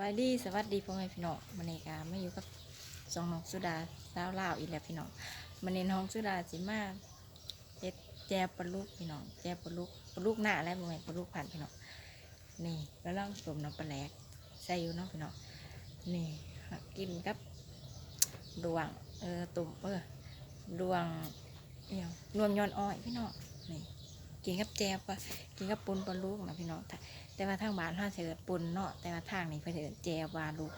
วัสดีสวัสดีพ่อแม่พี่น้องมันนี้ก็มาอยู่กับสองน้องสุดาสาวลาวอีกแล้วพี่น้องมันนี้น้องสุดาสิมาเฮ็ดแจปลาลูกพี่น้องแจปลาลูกปลาลูกหน้าแล้วบ่อแม่ปลาลูกผ่านพี่น้องนี่แล้วล่องต้มน้ำปลาแหลกใส่อยู่เนาะพี่น้องนี่กินกับดวงเออตุ่มเออดวงเอี่ยวรวมยอนอ้อยพี่น้องนี่ กินกับแจวปะกินกับปุนปลาลูกนะพี่น้องแต่ว่าทางบ้านถ้าเสิร์ปุ่นเนาะแต่ว่าทางนี้เพื่นเอินแจวปลาลูก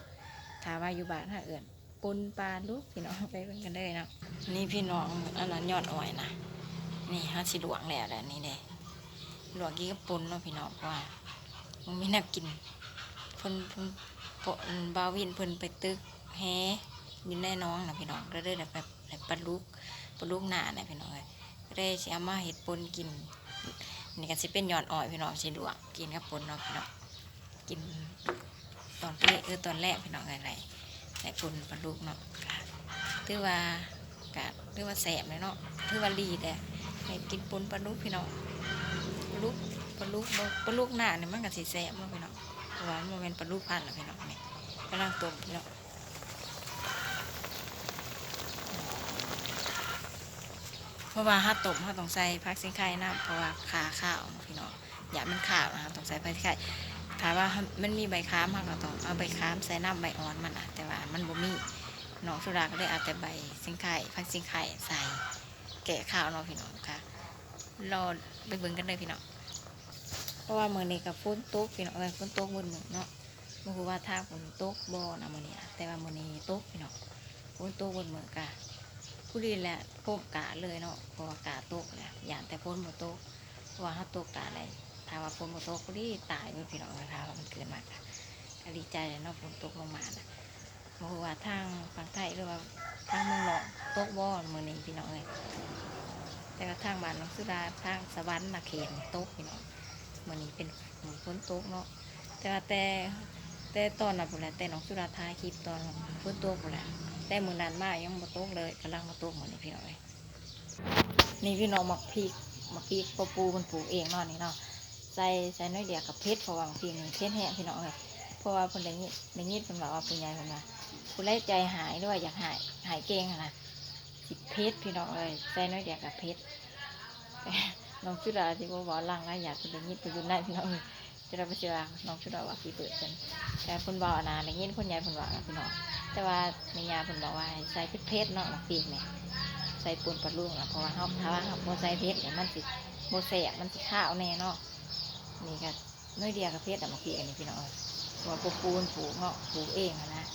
ถ้าว่าอยู่บ้านถ้าเอินปุนปลาลูกพี่น้องไปเป็นกันได้นะนี่พี่น้องอันนั้นยอดอ้อยนะนี่ฮัสิหลวงแล้วแหละนี่เด้หลวงกี้ก็ปุ่นเนาะพี่น้องเพราะว่ามันไม่น่ากินเพิ่นเพิ่นเพิ่นบาวินเพิ่นไปตึกแฮยู่แน่น้องนะพี่น้องก็เลยได้แบบแบบปลาลูกปลาลูกหนานะพี่น้องเอ้ยก็ได้สิเอามาเห็ดปนกิน นี่ก็สิเป็นยอดอ่อยพี่น้องสิลวกกินกับปนเนาะพี่น้องกินตอนแรกเออตอนแรกพี่น้องอะไรใส่ปนปลาลูกเนาะถือว่ากะถือว่าแสบเลยเนาะถือว่ารีแต่ให้กินปนปลาลูกพี่น้องปลาลูกปลาลูกปลาลูกหน้าเนี่ยมันก็สิแสบเนาะพี่น้องเพราะว่ามันเป็นปลาลูกพันธุ์ละพี่น้องนี่กำลังต้มพี่น้องเพ ราะว่าถ้าต้มถ้าต้องใส่ผักสิงไข่น้ำเพราะว่าขาข้าวพี่น้องอย่ามันขาวนะคะต้องใส่ผักสิงไข่ถ้าว่ามันมีใบค้ามเราก็ต้องเอาใบค้ามใส่น้ำใบอ่อนมันนะแต่ว่ามันบ่มีน้องสุดาก็ได้เอาแต่ใบสิงไข่ผักสิงไข่ใส่แกะข้าวเนาะพี่น้องค่ะรอไปเบิ่งกันเลยพี่น้องเพราะว่าเมื้อนี้กับฝนตกพี่น้องเอ้ยฝนตกมื้อมื้อเนาะบ่ฮู้ว่าทาฝนตกบ่อนะมือนี้แต่ว่ามื้อนี้ตกพี่น้องฝนตกมื้อมื้อกะ ผู้ดีแหละพวกะเลยเนาะเพราะว่ากะตกแหละอย่างแต่พ้นหมดตกเพราะว่าถ้าตกกะอะไรถ้าว่าพ้นหมดตกผู้ดีตายไปพี่น้องนะคะว่ามันเกิดมากะดีใจเลยเนาะฝนตกลงมานะเพราะว่าทางฝั่งไทยหรือว่าทางเมืองนอกตกบ่อเมืองนี้พี่น้องเลยแต่ว่าทางบ้านน้องสุดาทางสวรรค์นาเขนตกพี่น้องเมืองนี้เป็นฝนตกเนาะแต่ว่าแต่แต่ตอนนั้นผมแหละแต่น้องสุดาทายคลิปตอนฝนตกผมแหละ แต่มือนั้นมายังมาตกเลยกำลังมาตกหมดนี่พี่น้องเอ้ยนี่พี่น้องหมักพริกหมักพริกปปูมันปลูกเองเนาะนี่เนาะใส่ใส่น้อยเดียวกับเพชรเพราะว่าบางทีนี่เพชรแห้งพี่น้องเลยเพราะว่าคนได้ยินได้ยินเป็นบอกว่าคุณยายเป็นว่าคุณไล่ใจหายด้วยอยากหายหายเก่งนะสิเพชรพี่น้องเลยใส่น้อยเดียวกับเพชรน้องชุดาที่ว่าบอกลังแล้วอยากคุณได้ยินไปดูได้พี่น้องเอ้ย จะได้ไปเชื่อน้องชุดาว่าพี่เปิดเป็นแต่คุณบอกนะได้ยินคุณยายคุณบอกนะพี่น้องแต่ว่าในยาเพิ่นบอกว่าใส่เพชรเพชรเนาะหมักปีกเนี่ยใส่ปูนปลาลูกนะเพราะว่าเฮาถ้าว่าเฮาบ่ใส่เพชรเนี่ยมันสิบ่แสบมันสิข้าวแน่เนาะนี่ก็น้อยเดียวกับเพชรอะหมักปีกอันนี้พี่น้องเอ้ยว่าพวกปูนปลูกเนาะปลูกเองนะ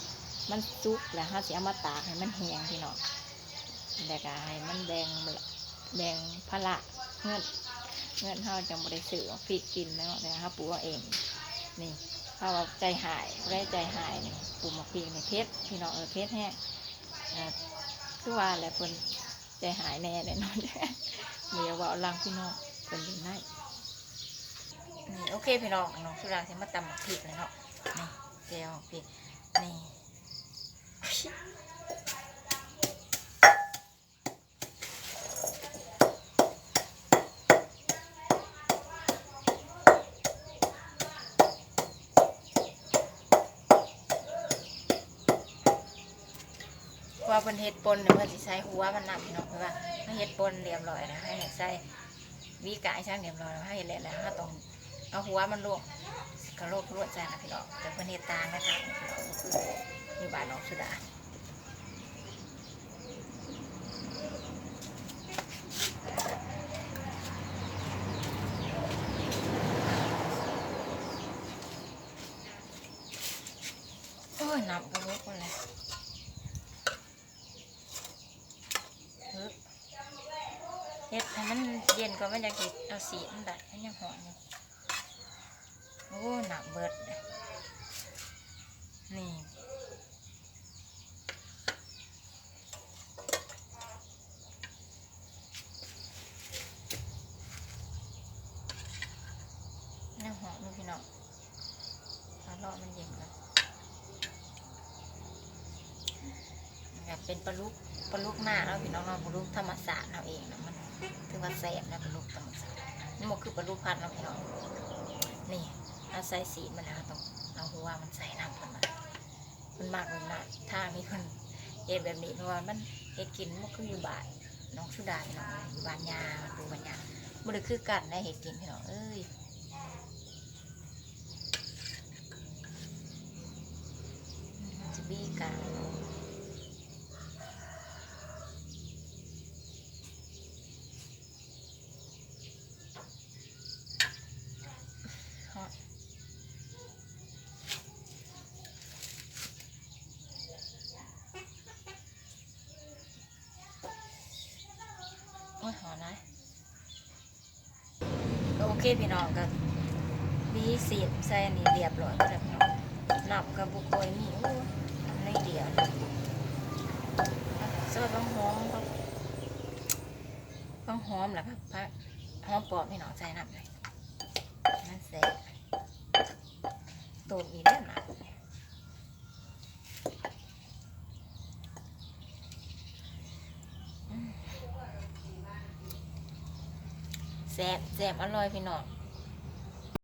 มันสุกแล้วเฮาสิเอามาตากให้มันแห้งพี่น้องแล้วก็ให้มันแดงแดงพละเงิน เงินเฮาจังบ่ได้ซื้อหมักปีกกินแต่ว่าเฮาปลูกเอาเอง นี่ถ้าว่าใจหายได้ใจหายเนี่ยปุ่มหมกปีกเนี่ยเพชรพี่น้องเออเพชรแห้งอ่าคือว่าแหละคนใจหายแน่เลยเนาะเมียว่าเอาลังพี่น้องคนยู่ไหนนี่โอเคพี่น้องน้องสุราเสมาตำหมกพริกเลยเนาะนี่เจียวพริกนี่ ว่าเป็นเห็ดปนเนี่ยเพื่อสิใส่หัวมันนำพี่น้องเพราะว่าถ้าเห็ดปนเรียบร้อยนะให้ใส่วีกายช่างเรียบร้อยแล้วให้เห็ดแล้วถ้าต้องเอาหัวมันลวกกระโลกลวกใจนะพี่น้องแต่เป็นเห็ดตางนะคะอยู่บ้านน้องสุดาโอ้ยน้ำกระโลกคนเลย เฮ็ด เฮ็ดให้มันเย็นก่อนมันจะกินเอาสีมันได้มันยังหอนอยู่โอ้หนักเบิดนี่ยังหอนอยู่พี่น้องเอารอมันเย็นก่อนแบบเป็นปลาลูกปลาลูกหน้าแล้วพี่น้องเนาปลาลูกธรรมศาสตร์เราเองนะมัน ถือว่าแซ่บนะปลาลูกธรรมศาสตร์นี่มันคือปลาลูกพันธุ์เนาะพี่น้องนี่อาใส่สีมันนะต้องเอาคือว่ามันใส่น้ำคนมามันมากมันมากถ้ามีคนเฮ็ดแบบนี้เพราะว่ามันเฮ็ดกินมันคืออยู่บ้านน้องชุดาพี่น้องอยู่บ้านยาดูบ้านยามันเลยคือกันได้เฮ็ดกินพี่น้องเอ้ยจะบี้กัน โอ้ยหอมนะโอเคพี่น้องก็มีสีบใส่อันนี้เรียบร้อยก็แล้วพี่น้องหนับกับบุกโกยมีโอ้ในเดียวซอสบางหอมบางบางหอมแหละครับพักหอมปอมพี่น้องใส่น้ำเลยนั่นเสร็จตูดอีกแล้วนะ ซ่บแซ่บอร่อยพี่น้อง